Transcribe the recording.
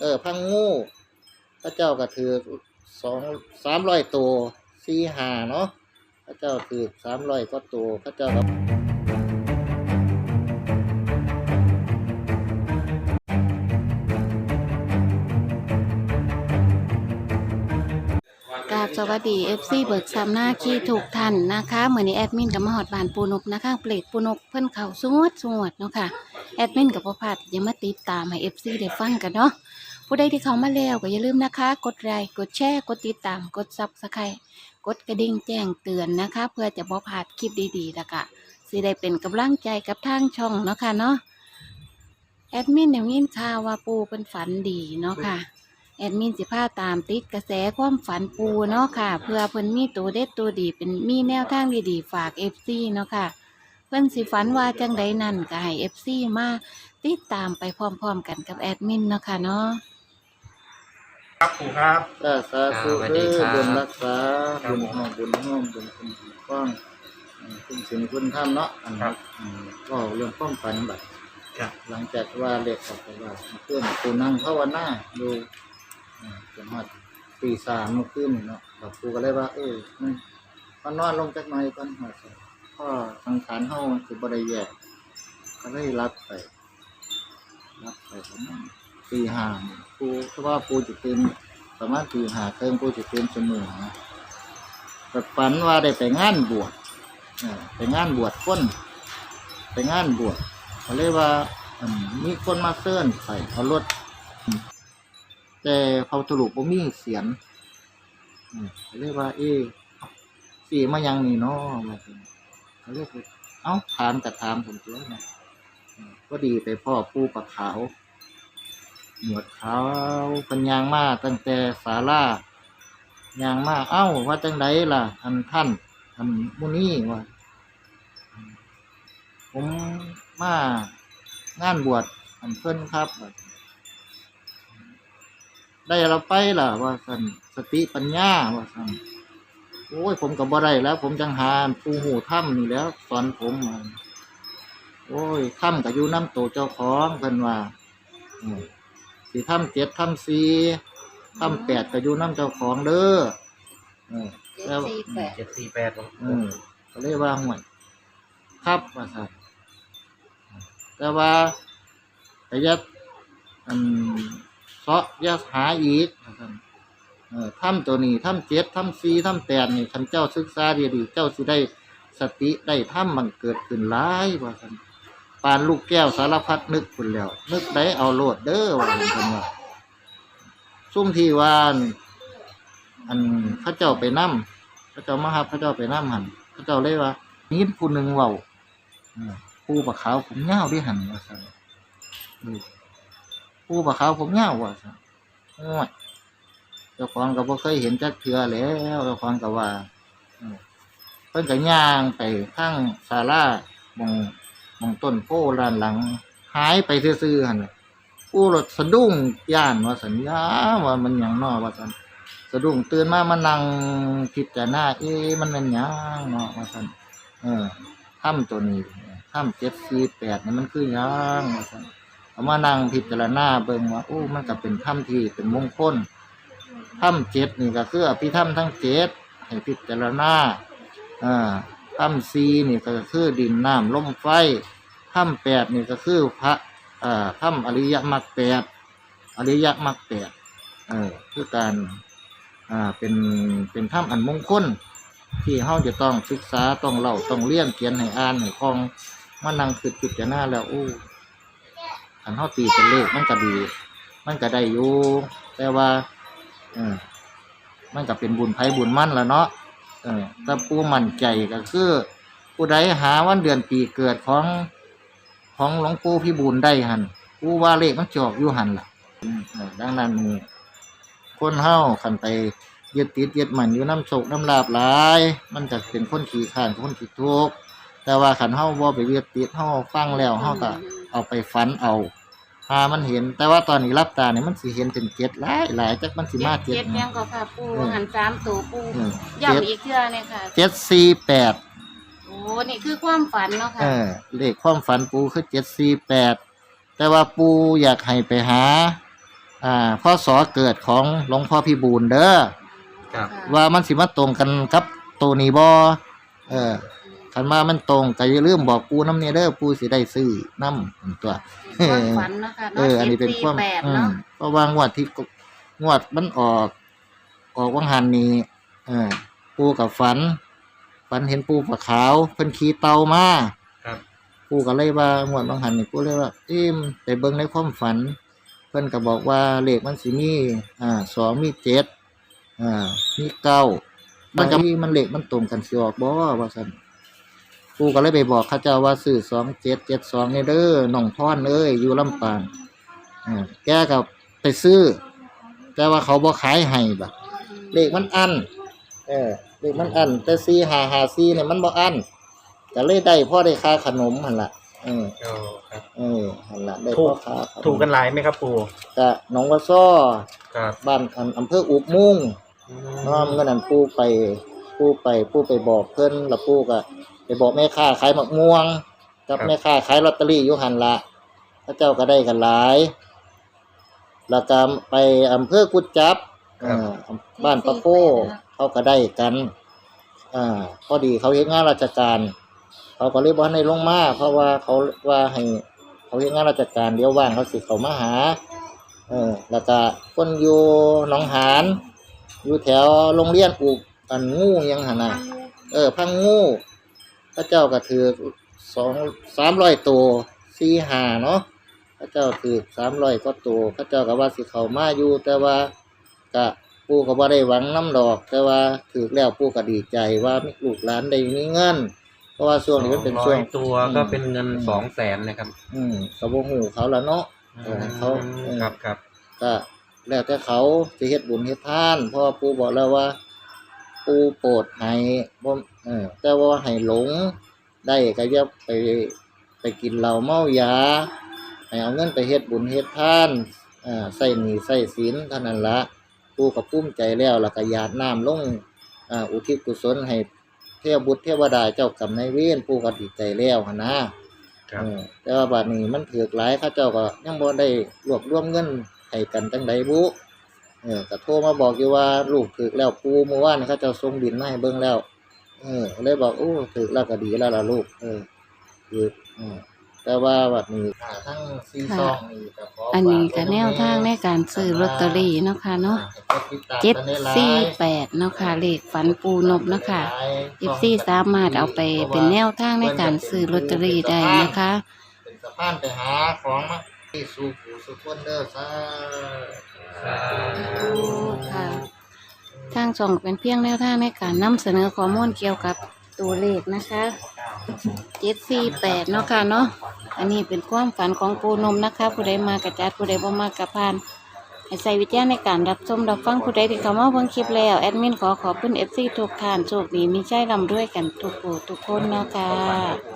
เออพังงูพระเจ้าก็ถือสองสามร้อยตัวสี่หาเนาะพระเจ้าถือสามร้อยก็ตัวพระเจ้าก็กราบสวัสดี FC เบิกซ้ำหน้าขี้ถูกทันนะคะเหมือนนี้แอดมินกับมาหอดบานปูนกนะคะเปลดปูนกเพิ่นเข่าสงวดสงวดเนาะค่ะ แอดมินกับพ่อพัดยังมาติดตามให้ FC ได้ฟังกันเนาะผู้ใดที่เขามาแล้วก็อย่าลืมนะคะ กดไลค์กดแชร์กดติดตามกดซับสไครต์กดกระดิ่งแจ้งเตือนนะคะ เพื่อจะบ่พลาดคลิปดีๆแล้วก็สิได้เป็นกำลังใจกับทางช่องเนาะค่ะเนาะแอดมินอย่างนี้ข่าวว่าปูเป็นฝันดีเนาะค่ะ แอดมินสิพาตามติดกระแสความฝันปูเนาะค่ะ เพื่อเพิ่นมีตัวเด็ดตัวดีเป็นมีแนวทางดีๆฝาก FC เนาะค่ะ พิ่นสิฝันว่าจังใดนั่นก็ให้ FC มาติดตามไปพร้อมๆกันกับแอดมินเนาะค่ะเนาะครับปู่ครับ สาสาธุสวัสเด้ดีอครับ บุญรักษาครับบุญห้องบุญห้อมบุญคุณฟ้องอืมคุณศีลคุณธรรมเนาะอันครันี้บอืมก็เรื่องป้องกันบัดครับ หลังจากว่าเล็กออกไปว่าเพื่อนปูนั่งภาวนาดูอ่าจนฮอดตีสามเมื่อคืนนี่เนาะกับปูก็เลยว่า เออมันมันนอนลงจักหน่อยก่อนหอด พ่อสังขารเฮามันสิบ่ได้แยก ก็เลยรับไป รับไปประมาณตีห้านี่ปูเพราะว่าปูจะตื่นประมาณตีห้าเติมปูจะตื่นเสมอนะแต่ฝันว่าได้ไปงานบวชไปงานบวชคนไปงานบวชเขาเรียกว่ามีคนมาเซิ่นไปเอารถแต่เขาสรุปว่ามีเสียงเขาเรียกว่า เอ๊สีมายังนี่เนาะ เขาเรียกเอ้าถามแต่ถามผมตัวนะก็ดีไปพ่อผู้ปะขาว หนวดขาวเป็นยางมาตั้งแต่สาลายางมาเอ้า ว่าจังไดล่ะ อันท่านอันมุนี่ว่าผมมางานบวชอันเพิ่นครับ ได้เราไปล่ะ ว่าสันสติปัญญาว่าสัน โอ้ยผมกับบ่ได้แล้ว ผมจังหาปูหูถ้ำนี่แล้วสอนผมว่าโอ้ยถ้ำกับอยู่น้ำโตเจ้าของเพิ่นว่าอืมสี่ถ้ำเจ็ดถ้ำสี่ถ้ำแปดกับอยู่น้ำเจ้าของเด้อเออแล้วเจ็ดสี่แปดครับอืมก็เลยว่าห่วยครับว่าสัตว์แต่ว่าแต่ยัดอันเสาะยัดหาอีกว่าซั่นเออ ถ้ำตัวนี้ถ้ำเจ็ดถ้ำสี่ถ้ำแปดนี่คันเจ้าศึกษาดีๆเจ้าสิได้สติได้ถ้ำมันเกิดขึ้นหลายว่าสันปานลูกแก้วสารพัดนึกคุณแล้ว นึกได้เอาโลดเด้อว่าซั่นเพิ่นว่าซุ่มที่วานอันเข้าเจ้าไปนํเข้าเจ้ามาหับเข้าเจ้าไปนํหันเข้าเจ้าเลยว่านี่ผู้หนึ่งเว้าผู้ปะขาวผมยาวด้วยหันว่าซั่นผู้ปะขาวผมยาวว่าซั่นโอ้ย เจ้าของก็บ่เคยเห็นจักเทื่อแล้วเจ้าของก็ว่าเพิ่นก็ย่างไปทางศาลามองมองต้นโพด้านหลัง หายไปซื่อๆหั่นผู้รถสะดุ้งย่านว่าสัญญาว่ามันหยังนอว่าซั่นสะดุ้งตื่นมามานั่งพิจารณาเอ๊ะมันเป็นหยังเนาะว่าซั่นเออถ้ำตัวนี้ถ้ำ748นี่มันคือหยังว่าซั่นเอามานั่งพิจารณาเบิ่งว่าโอ้มันก็เป็นถ้ำที่เป็นมงคล ถ้ำเจ็ดนี่ก็คืออภิธรรมทั้งเจ็ดให้พิจารณาอ่าถ้ำซีนี่ก็คือดินน้ำลมไฟถ้ำแปดนี่ก็คือพระอ่าถ้ำอริยมรรคแปดอริยมรรคแปดเออคือการอ่าเป็นเป็นถ้ำอันมงคลที่เฮาจะต้องศึกษาต้องเล่าต้องเรียนเขียนให้อ่านให้คล่องมานั่งคิดพิจารณาแล้วโอ้อันเฮาตีเป็นเลขมันก็ดี มันก็ได้อยู่แต่ว่า เออ มันก็เป็นบุญไผบุญมั่นละเนาะเออถ้าผู้มั่นใจก็คือผู้ใดหาวันเดือนปีเกิดของของหลวงปู่พี่บุญได้หันผู้ว่าเลขมันจอกอยู่หันล่ะดังนั้นคนเฮาคันไปยึดติดยึดมันอยู่น้ำโศกน้ำลาบหลาย มันจะเป็นคนขี้ข้านคนขี้ทุกข์แต่ว่าขันเฮาบ่ไปยึดติดเฮาฟังแล้วเฮาก็เอาไปฝันเอา หามันเห็น แต่ว่าตอนนี้รับตาเนี่ยมันสิเห็นเป็นเจ็ดหลายหลายจักมันสิมาเจ็ดเจ็ดหยัยังงก็ค่ะปูอืม หันสามตัวปูอืมย้ำอีกเทื่อเนี่ยค่ะ เจ็ดสี่แปดโอ้นี่คือความฝันเนาะค่ะ เออเลขความฝันปูคือเจ็ดสี่แปดแต่ว่าปูอยากให้ไปหา อ่าพ่อสอเกิดของหลวงพ่อพี่บูนเด้อ ครับ ว่ามันสิมาตรงกันกับตัวนี้บ่เออ คันมามันตรงก็อย่าลืมบอกปูน้ำเนี่ยเด้อปูสิได้ซื้อน้ำตัว ความฝันเนาะค่ะเอออันนี้เป็นความแปดอืมเนาะเพราะว่างวดที่กงวดมันออก ออกวังหันนี้เออปูกับฝัน ฝันเห็นปูปลาขาวเพิ่นขี่เตามาครับ ปูก็เลยว่างวดวังหันนี่ปูเลยว่าเอิ่มไปเบิ่งในความฝัน เพิ่นก็บอกว่าเลขมันสิมีอ่าสองมีเจ็ดอ่ามีเก้ามันก็มีมันเลขมันตรงกันสิออกบ่ว่าซั่น ปูก็เลยไปบอกเขาเจ้าว่าซื้อสองเจ็ดเจ็ดสองนี่เด้อน้องพรเอ้ยอยู่ลำปางอ่าแกก็ไปซื้อ แต่ว่าเขาบ่ขายให้บัดเลขมันอันเออเลขมันอันแต่ซีหาหาซีเนี่ยมันบ่อันก็เลยได้พ่อได้ค่าขนมหั่นล่ะเออก็ครับเออหั่นล่ะได้ถูพ่อกค่าขมถูกกันหลายไหมครับปู่ก็หนองวัวซ้อครับบ้านอันอำเภออุบมุงน้อมเงินนั้นปู่ไปปู่ไปปู่ไปบอกเพิ่นแล้วปู่ก็ ไปบอกแม่ค้าขายมะม่วง กับแม่ค้าขายลอตเตอรี่อยู่หั่นละพระเจ้าก็ได้กันหลายแล้วก็ไปอำเภอกุดจับอ่าบ้านปะโคเขาก็ได้กันอ่าพอดีเขาเฮ็ดงานราชการ เขาก็เลยบ่ให้ลงมาเพราะว่าเขาว่าให้ เขาเฮ็ดงานราชการเดี๋ยวว่างเขาสิเขามาหา เออ แล้วก็คนอยู่หนองหานอยู่แถวโรงเรียนอุบอันงูยังหันน่ะ เออพังงู พระเจ้าก็ถือสองสามร้อยตัวสี่หาเนาะพระเจ้าถือสามร้อยก็ตัวพระเจ้าก็ว่าสิเขามาอยู่ แต่ว่าก็ปู่ก็บ่ได้หวังน้ำดอก แต่ว่าถือแล้วปู่ก็ดีใจว่ามีลูกหลานได้มีเงิน เพราะว่าช่วงนี้มันเป็นช่วง ร้อยตัวก็เป็นเงินสองแสนนะครับอืมเขาบ่ฮู้เขาละเนาะ เออเขาเออ ครับครับก็แล้วแต่เขาสิเฮ็ดบุญเฮ็ดทานเพราะว่าปู่บอกแล้วว่า ปู่โปรดให้บ่เออแต่ว่าให้หลง ได้ก็อย่าไปไปกินเหล้าเมายา ให้เอาเงินไปเฮ็ดบุญเฮ็ดทานอ่าใส่หนี้ใส่ศีลเท่านั้นละปู่ก็ภูมิใจแล้วแล้วก็หยาดน้ำลงอ่าอุทิศกุศลให้เทวบุตรเทวดาเจ้ากรรมนายเวรปู่ก็ดีใจแล้วหั่นนะครับ เออแต่ว่าบัดนี้มันถือกหลายเข้าเจ้าก็ยังบ่ได้รวบรวมเงินให้กันจังใดบุ เออก็โทรมาบอกอยู่ว่าลูกถือกแล้วปูเมื่อวานนี่เขาเจ้าส่งบินมาให้เบิ่งแล้ว เออเลยบอกโอ้ถือกแล้วก็ดีแล้วล่ะลูก เออถือกเออแต่ว่าบัดนี้อ่าทั้งซีซองนี่ก็ขออันนี้ก็ฝาไว้แนวทางในการซื้อลอตเตอรี่เนาะค่ะเนาะให้กติดตามเจ็ดกันหลายๆสี่แปดเนาะค่ะเลขฝันปูนบเนาะค่ะเจ็ดสี่สามารถเอาไปเป็นแนวทางในการซื้อลอตเตอรี่ได้นะคะ เป็นสะพานไปหาของมาที่ สู่ผู้สุขคนเด้อซาค่ะ ทางช่องเป็นเพียงแนวทางในการนำเสนอข้อมูลเกี่ยวกับตัวเลขนะคะเจ็ดสี่แปดเนาะค่ะเนาะ อันนี้เป็นความฝันของปูนมนะคะ ผู้ใดมากระจัดผู้ใดบ่มากระพานให้ใส่วิจารณ์ในการรับชมรับฟังผู้ใดที่เข้ามาเบิ่งคลิปแล้ว แอดมินขอขอบคุณเอฟซีทุกท่านโชคดีมีใจร่ำรวยกันทุกผู้ทุกคนเนาะค่ะ